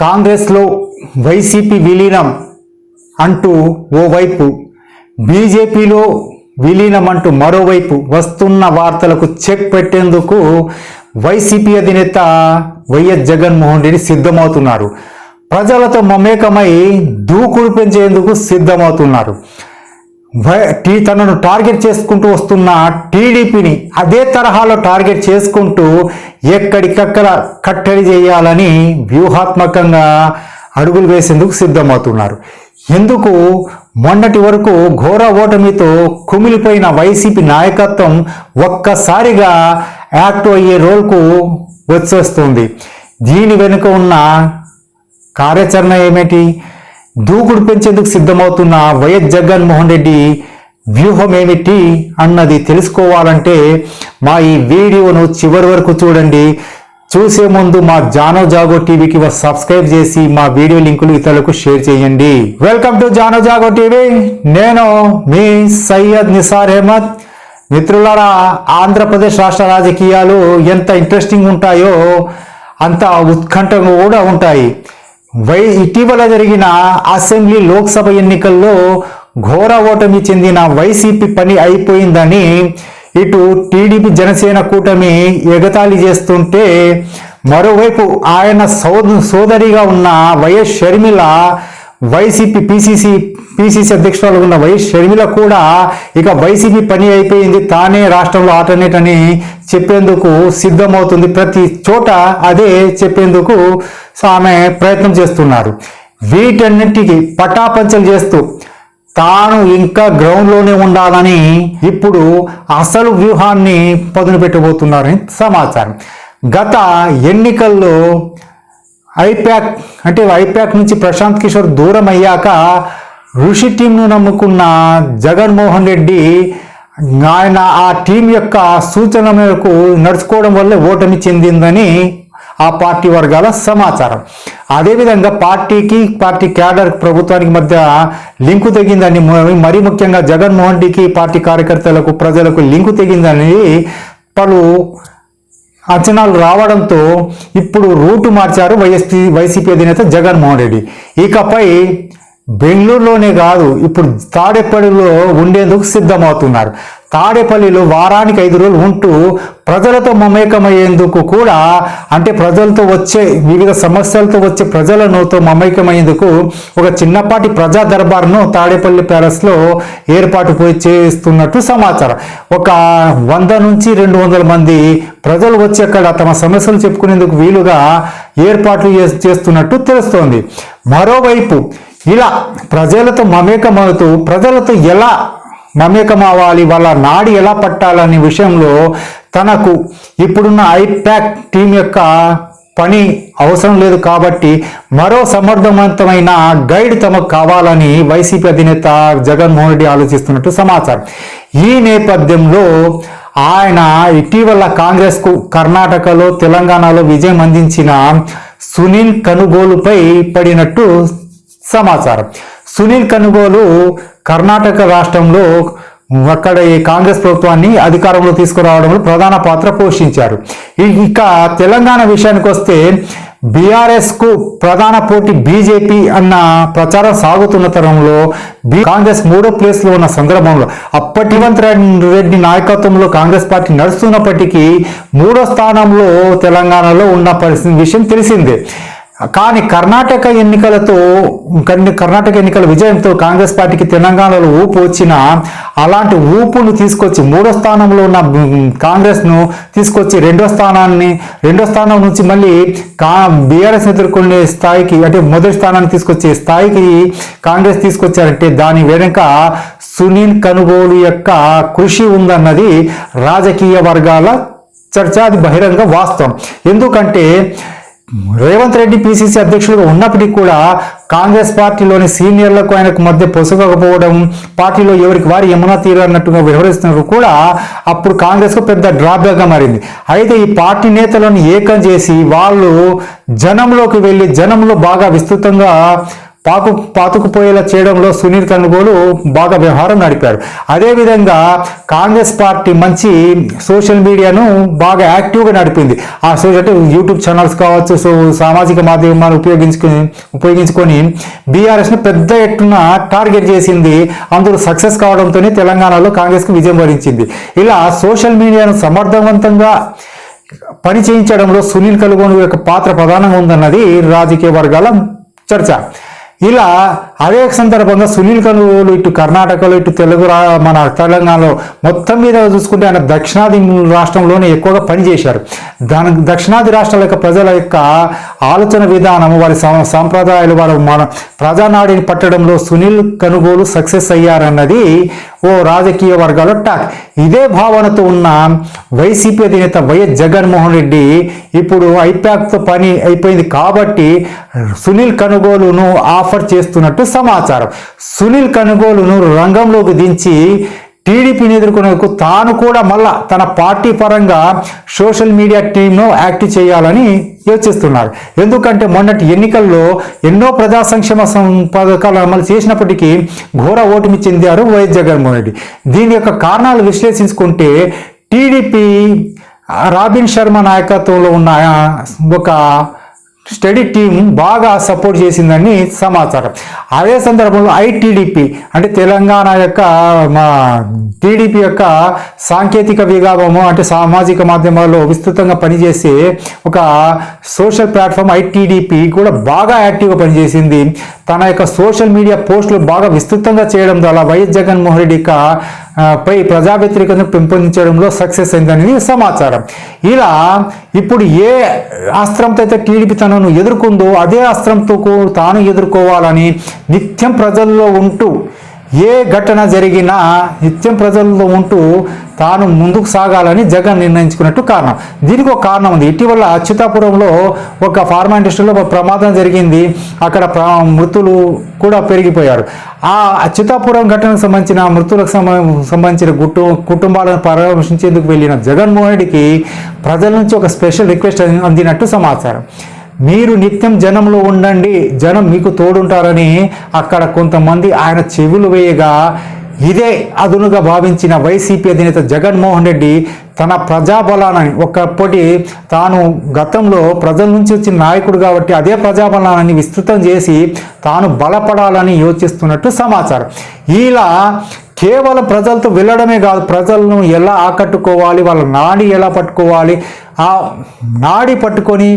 కాంగ్రెస్లో వైసీపీ విలీనం అంటూ ఓవైపు బీజేపీలో విలీనం అంటూ మరోవైపు వస్తున్న వార్తలకు చెక్ పెట్టేందుకు వైసీపీ అధినేత వైఎస్ జగన్మోహన్ రెడ్డి సిద్ధమవుతున్నారు. ప్రజలతో మమేకమై దూకుడు పెంచేందుకు సిద్ధమవుతున్నారు. టీ- తనను టార్గెట్ చేసుకుంటూ వస్తున్న టీడీపీని అదే తరహాలో టార్గెట్ చేసుకుంటూ ఎక్కడికక్కడ కట్టడి చేయాలని వ్యూహాత్మకంగా అడుగులు వేసేందుకు సిద్ధమవుతున్నారు. ఎందుకు? మొన్నటి వరకు ఘోర ఓటమితో కుమిలిపోయిన వైసీపీ నాయకత్వం ఒక్కసారిగా యాక్ట్ అయ్యే రోల్కు వచ్చేస్తుంది. దీని వెనుక ఉన్న కార్యాచరణ ఏమిటి? దూకుడు పెంచేందుకు సిద్ధమవుతున్న వైఎస్ జగన్మోహన్ రెడ్డి వ్యూహం ఏమిటి అన్నది తెలుసుకోవాలంటే మా ఈ వీడియోను చివరి వరకు చూడండి. చూసే ముందు మా జానో జాగో టీవీకి సబ్స్క్రైబ్ చేసి మా వీడియో లింకులు ఇతరులకు షేర్ చేయండి. Welcome to Jaano Jaago TV. నేను మీ సయ్యద్ నిసార్ అహ్మద్. మిత్రులారా ఆంధ్రప్రదేశ్ రాష్ట్ర రాజకీయాలు ఎంత ఇంట్రెస్టింగ్ ఉంటాయో అంత ఉత్కంఠంగా కూడా ఉంటాయి. వై ఇటీవల జరిగిన అసెంబ్లీ లోక్సభ ఎన్నికల్లో ఘోర ఓటమి చెందిన వైసీపీ పని అయిపోయిందని ఇటు టీడీపీ జనసేన కూటమి ఎగతాళి చేస్తుంటే మరోవైపు ఆయన సోదరిగా ఉన్న YS Sharmila YCP PCC PCC అధ్యక్షురాలు ఉన్న వై షర్మిల కూడా ఇక వైసీపీ పని అయిపోయింది. తానే రాష్ట్రంలో ఆల్టర్నేట్ అని చెప్పేందుకు సిద్ధమవుతుంది. ప్రతి చోట అదే చెప్పేందుకు ఆమె ప్రయత్నం చేస్తున్నారు. వీటన్నిటికీ పటాపంచలు చేస్తూ తాను ఇంకా గ్రౌండ్లోనే ఉండాలని ఇప్పుడు అసలు వ్యూహాన్ని పదును పెట్టబోతున్నారని సమాచారం. గత ఎన్నికల్లో ఐప్యాక్ అంటే ఐప్యాక్ నుంచి ప్రశాంత్ కిషోర్ దూరం అయ్యాక ఋషి టీంను నమ్ముకున్న జగన్మోహన్ రెడ్డి ఆయన ఆ టీం యొక్క సూచన మేరకు నడుచుకోవడం వల్లే ఓటమి చెందిందని ఆ పార్టీ వర్గాల సమాచారం. అదేవిధంగా పార్టీకి పార్టీ క్యాడర్ ప్రభుత్వానికి మధ్య లింకు తెగిందని మరీ ముఖ్యంగా జగన్మోహన్ రెడ్డికి పార్టీ కార్యకర్తలకు ప్రజలకు లింకు తెగిందని పలు అంచనాలు రావడంతో ఇప్పుడు రూటు మార్చారు వైఎస్పీ వైసీపీ అధినేత జగన్మోహన్ రెడ్డి. ఇకపై బెంగళూరులోనే కాదు ఇప్పుడు తాడేపల్లిలో ఉండేందుకు సిద్ధమవుతున్నారు. తాడేపల్లిలో వారానికి ఐదు రోజులు ఉంటూ ప్రజలతో మమేకమయ్యేందుకు కూడా అంటే ప్రజలతో వచ్చే వివిధ సమస్యలతో వచ్చే ప్రజలనుతో మమేకమయ్యేందుకు ఒక చిన్నపాటి ప్రజా దర్బార్ను తాడేపల్లి ప్యాలెస్లో ఏర్పాటు పోయి చేస్తున్నట్టు సమాచారం. ఒక వంద నుంచి రెండు వందల మంది ప్రజలు వచ్చి అక్కడ తమ సమస్యలు చెప్పుకునేందుకు వీలుగా ఏర్పాట్లు చేస్తున్నట్టు తెలుస్తోంది. మరోవైపు ఇలా ప్రజలతో మమేకమవుతూ ప్రజలతో ఎలా మమేకం వాళ్ళ నాడి ఎలా పట్టాలనే విషయంలో తనకు ఇప్పుడున్న ఐప్యాక్ టీం యొక్క పని అవసరం లేదు కాబట్టి మరో సమర్థవంతమైన గైడ్ తమకు కావాలని వైసీపీ అధినేత జగన్మోహన్ రెడ్డి ఆలోచిస్తున్నట్టు సమాచారం. ఈ నేపథ్యంలో ఆయన ఇటీవల కాంగ్రెస్కు కర్ణాటకలో తెలంగాణలో విజయం అందించిన సునీల్ కనుగోలుపై పడినట్టు సమాచారం. సునీల్ కనుగోలు కర్ణాటక రాష్ట్రంలో అక్కడ ఈ కాంగ్రెస్ ప్రభుత్వాన్ని అధికారంలో తీసుకురావడంలో ప్రధాన పాత్ర పోషించారు. ఇక తెలంగాణ విషయానికి వస్తే బీఆర్ఎస్కు ప్రధాన పోటీ బీజేపీ అన్న ప్రచారం సాగుతున్న తరంలో కాంగ్రెస్ మూడో ప్లేస్లో ఉన్న సందర్భంలో అప్పటి రేవంత్ రెడ్డి నాయకత్వంలో కాంగ్రెస్ పార్టీ నడుస్తున్నప్పటికీ మూడో స్థానంలో తెలంగాణలో ఉన్న పరిస్థితి విషయం తెలిసిందే. కానీ కర్ణాటక ఎన్నికలతో కర్ణాటక ఎన్నికల విజయంతో కాంగ్రెస్ పార్టీకి తెలంగాణలో ఊపు వచ్చిన అలాంటి ఊపును తీసుకొచ్చి మూడో స్థానంలో ఉన్న కాంగ్రెస్ను తీసుకొచ్చి రెండో స్థానాన్ని రెండో స్థానం నుంచి మళ్ళీ కా బీఆర్ఎస్ ఎదుర్కొనే స్థాయికి అంటే మొదటి స్థానాన్ని తీసుకొచ్చే స్థాయికి కాంగ్రెస్ తీసుకొచ్చారంటే దాని వెనుక సునీల్ కనుగోలు యొక్క కృషి ఉందన్నది రాజకీయ వర్గాల చర్చ అది బహిరంగ వాస్తవం. ఎందుకంటే రేవంత్ రెడ్డి పిసిసి అధ్యక్షులుగా ఉన్నప్పటికీ కూడా కాంగ్రెస్ పార్టీలోని సీనియర్లకు ఆయనకు మధ్య పొసగకపోవడం పార్టీలో ఎవరికి వారి యమునా తీరు అన్నట్టుగా వ్యవహరిస్తున్నారు కూడా అప్పుడు కాంగ్రెస్కు పెద్ద డ్రాబ్యాక్గా మారింది. అయితే ఈ పార్టీ నేతలను ఏకం చేసి వాళ్ళు జనంలోకి వెళ్ళి జనంలో బాగా విస్తృతంగా పాకు పాతుకుపోయేలా చేయడంలో సునీల్ కనుగోలు బాగా వ్యవహారం నడిపారు. అదేవిధంగా కాంగ్రెస్ పార్టీ మంచి సోషల్ మీడియాను బాగా యాక్టివ్గా నడిపింది. ఆ సోషల్ అంటే యూట్యూబ్ ఛానల్స్ కావచ్చు సో సామాజిక మాధ్యమాలు ఉపయోగించుకుని ఉపయోగించుకొని బీఆర్ఎస్ను పెద్ద ఎత్తున టార్గెట్ చేసింది. అందులో సక్సెస్ కావడంతోనే తెలంగాణలో కాంగ్రెస్కి విజయం వరించింది. ఇలా సోషల్ మీడియాను సమర్థవంతంగా పని చేయించడంలో సునీల్ కలుగోను యొక్క పాత్ర ప్రధానంగా ఉందన్నది రాజకీయ వర్గాల చర్చ. ఇలా అదే సందర్భంగా సునీల్ కనుగోలు ఇటు కర్ణాటకలో ఇటు తెలుగు రా మన తెలంగాణలో మొత్తం మీద చూసుకుంటే ఆయన దక్షిణాది రాష్ట్రంలోనే ఎక్కువగా పనిచేశారు దాని దక్షిణాది రాష్ట్రాల యొక్క ప్రజల యొక్క ఆలోచన విధానం వారి సం- సాంప్రదాయాలు వారు మన ప్రజానాడిని పట్టడంలో సునీల్ కనుగోలు సక్సెస్ అయ్యారన్నది ఓ రాజకీయ వర్గాలు టాక్ ఇదే భావనతో ఉన్న వైసీపీ అధినేత వైఎస్ జగన్మోహన్ రెడ్డి ఇప్పుడు ఐప్యాక్తో పని అయిపోయింది కాబట్టి సునీల్ కనుగోలును ఆఫర్ చేస్తున్నట్టు సమాచారం. సునీల్ కనుగోలును రంగంలోకి దించి టీడీపీని ఎదుర్కొనేందుకు తాను కూడా మళ్ళా తన పార్టీ పరంగా సోషల్ మీడియా టీంను యాక్టివ్ చేయాలని యోచిస్తున్నారు. ఎందుకంటే మొన్నటి ఎన్నికల్లో ఎన్నో ప్రజా సంక్షేమ సం- పథకాలు అమలు చేసినప్పటికీ ఘోర ఓటమి చెందారు వైఎస్ జగన్మోహన్ రెడ్డి. దీని యొక్క కారణాలు విశ్లేషించుకుంటే టీడీపీ రాబిన్ శర్మ నాయకత్వంలో ఉన్న ఒక స్టడీ టీం బాగా సపోర్ట్ చేసిందని సమాచారం. అదే సందర్భంలో ఐటీడీపీ అంటే తెలంగాణ యొక్క మా టీడీపీ యొక్క సాంకేతిక విభాగము అంటే సామాజిక మాధ్యమాల్లో విస్తృతంగా పనిచేసే ఒక సోషల్ ప్లాట్ఫామ్ ఐటీడీపీ కూడా బాగా యాక్టివ్గా పనిచేసింది. తన యొక్క సోషల్ మీడియా పోస్టులు బాగా విస్తృతంగా చేయడం ద్వారా వైఎస్ జగన్మోహన్ రెడ్డి పై ప్రజా వ్యతిరేకతను పెంపొందించడంలో సక్సెస్ అయిందని సమాచారం. ఇలా ఇప్పుడు ఏ అస్త్రంతో అయితే టీడీపీ తనను ఎదుర్కొందో అదే అస్త్రంతో కూ- తాను ఎదుర్కోవాలని నిత్యం ప్రజల్లో ఉంటూ ఏ ఘటన జరిగినా నిత్యం ప్రజల్లో ఉంటూ తాను ముందుకు సాగాలని జగన్ నిర్ణయించుకున్నట్టు కారణం. దీనికి ఒక కారణం ఉంది. ఇటీవల అచ్యుతాపురంలో ఒక ఫార్మా ఇండస్ట్రీలో ఒక ప్రమాదం జరిగింది. అక్కడ మృతులు కూడా పెరిగిపోయారు. ఆ అచ్యుతాపురం ఘటనకు సంబంధించిన మృతులకు సంబంధించిన గుట్టు కుటుంబాలను పరామర్శించేందుకు వెళ్ళిన జగన్మోహన్ రెడ్డికి ప్రజల నుంచి ఒక స్పెషల్ రిక్వెస్ట్ అందినట్టు సమాచారం. మీరు నిత్యం జనంలో ఉండండి. జనం మీకు తోడుంటారని అక్కడ కొంతమంది ఆయన చెవులు వేయగా ఇదే అదునుగా భావించిన వైసీపీ అధినేత జగన్మోహన్ రెడ్డి తన ప్రజాబలాన్ని ఒకప్పటి తాను గతంలో ప్రజల నుంచి వచ్చిన నాయకుడు కాబట్టి అదే ప్రజాబలాన్ని విస్తృతం చేసి తాను బలపడాలని యోచిస్తున్నట్టు సమాచారం. ఇలా కేవలం ప్రజలతో వెళ్ళడమే కాదు ప్రజలను ఎలా ఆకట్టుకోవాలి వాళ్ళ నాడి ఎలా పట్టుకోవాలి ఆ నాడి పట్టుకొని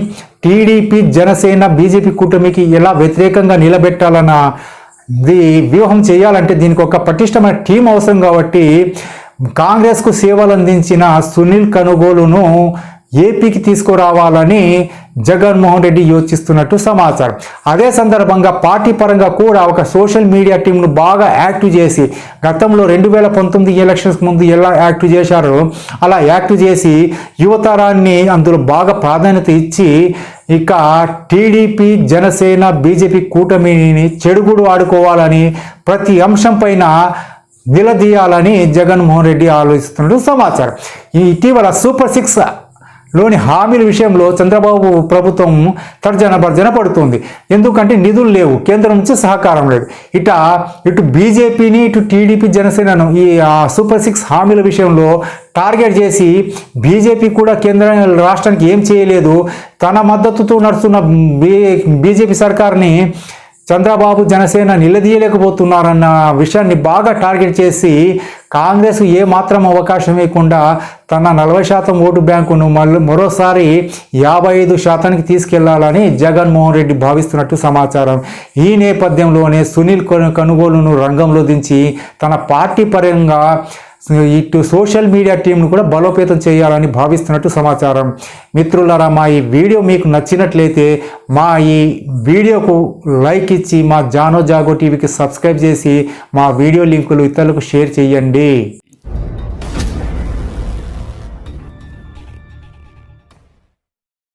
టీడీపీ జనసేన బీజేపీ కూటమికి ఎలా వ్యతిరేకంగా నిలబెట్టాలన్న వ్యూహం చేయాలంటే దీనికి ఒక పటిష్టమైన టీం అవసరం కాబట్టి కాంగ్రెస్కు సేవలు అందించిన సునీల్ కనుగోలును ఏపీకి తీసుకురావాలని జగన్మోహన్ రెడ్డి యోచిస్తున్నట్టు సమాచారం. అదే సందర్భంగా పార్టీ పరంగా కూడా ఒక సోషల్ మీడియా టీంను బాగా యాక్టివ్ చేసి గతంలో రెండు వేల పంతొమ్మిది ఎలక్షన్స్కి ముందు ఎలా యాక్టివ్ చేశారో అలా యాక్టివ్ చేసి యువతరాన్ని అందులో బాగా ప్రాధాన్యత ఇచ్చి ఇక టీడీపీ జనసేన బీజేపీ కూటమిని చెడుగుడు ఆడుకోవాలని ప్రతి అంశం పైన నిలదీయాలని జగన్మోహన్ రెడ్డి ఆలోచిస్తున్నట్టు సమాచారం. ఈ ఇటీవల సూపర్ సిక్స్ లోని హామీల విషయంలో చంద్రబాబు ప్రభుత్వం తర్జన భర్జన పడుతుంది. ఎందుకంటే నిధులు లేవు కేంద్రం నుంచి సహకారం లేదు. ఇట ఇటు బీజేపీని ఇటు టీడీపీ జనసేనను ఈ సూపర్ సిక్స్ హామీల విషయంలో టార్గెట్ చేసి బీజేపీ కూడా కేంద్ర రాష్ట్రానికి ఏం చేయలేదు. తన మద్దతుతో నడుస్తున్న బీ బీజేపీ సర్కార్ని చంద్రబాబు జనసేన నిలదీయలేకపోతున్నారన్న విషయాన్ని బాగా టార్గెట్ చేసి కాంగ్రెస్ ఏ మాత్రం అవకాశం ఇవ్వకుండా తన నలభై శాతం ఓటు బ్యాంకును మళ్ళీ మరోసారి యాభై ఐదు శాతానికి తీసుకెళ్ళాలని జగన్మోహన్ రెడ్డి భావిస్తున్నట్టు సమాచారం. ఈ నేపథ్యంలోనే సునీల్ కొను- కనుగోలును రంగంలో దించి తన పార్టీ పరంగా ఇటు సోషల్ మీడియా టీంను కూడా బలోపేతం చేయాలని భావిస్తున్నట్టు సమాచారం. మిత్రులారా మా ఈ వీడియో మీకు నచ్చినట్లయితే మా ఈ వీడియోకు లైక్ ఇచ్చి మా జానో జాగో టీవీకి సబ్స్క్రైబ్ చేసి మా వీడియో లింకులు ఇతరులకు షేర్ చేయండి.